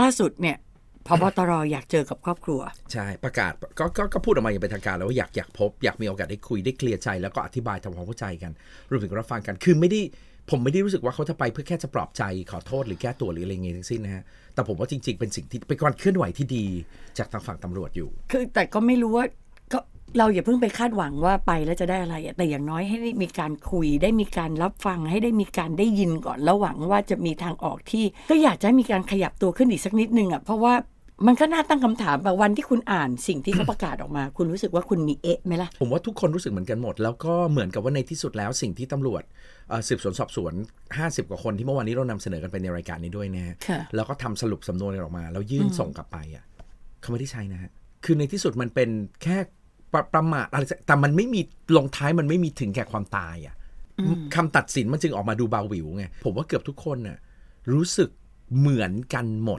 ล่าสุดเนี่ยพบตรอยากเจอกับครอบครัว ใช่ประกาศก็ก็ก็พูดออกมาอย่างเป็นทางการแล้วว่าอยากอยากพบ อยากมีโอกาสได้คุยได้เคลียร์ใจ แล้วก็อธิบายทำความเข้าใจกันรวมถึงรับฟังกันคือไม่ได้ผมไม่ได้รู้สึกว่าเขาจะไปเพื่อแค่จะปลอบใจขอโทษหรือแก้ตัวหรืออะไรเงี้ยทั้งสิ้นนะฮะแต่ผมว่าจริง ๆ เป็นสิ่งที่เป็นการเคลื่อนไหวที่ดีจากทางฝั่งตำรวจอยู่ คือแต่ก็ไม่รู้ว่าก็ เราอย่าเพิ่งไปคาดหวังว่าไปแล้วจะได้อะไรอะแต่อย่างน้อยให้ได้มีการคุย ได้มีการรับฟัง ให้ได้มีการได้ยินก่อนแล้วหวังว่าจะมีทางออกที่ ก็อยากจะให้มีการขยับตัวขึ้นอีกสักนิดนึงอะเพราะว่ามันก็น่าตั้งคำถามแบบวันที่คุณอ่านสิ่งที่เขาประกาศออกมา คุณรู้สึกว่าคุณมีเอะไหมล่ะ ผมว่าทุกคนรู้สึกเหมือนกันหมด แล้วก็เหมือนกับว่าในที่สุดแล้วสิ่งที่ตำรวจเอ่อสืบสวนสอบสวน 50 กว่าคนที่เมื่อวานนี้เรานำเสนอกันไปในรายการนี้ด้วยนะฮะค่ะแล้วก็ทำสรุปสำนวนออกมา แล้วยื่นส่งกลับไปอะเขาไม่ได้ใช้นะฮะคือในที่สุดมันเป็นแค่ ประประมาทอะไรสักแต่มันไม่มีลงท้ายมันไม่มีถึงแก่ความตายอะคำตัดสินมันจึงออกมาดูเบาหวิวไง ผมว่าเกือบทุกคนน่ะรู้สึกเหมือนกันหมด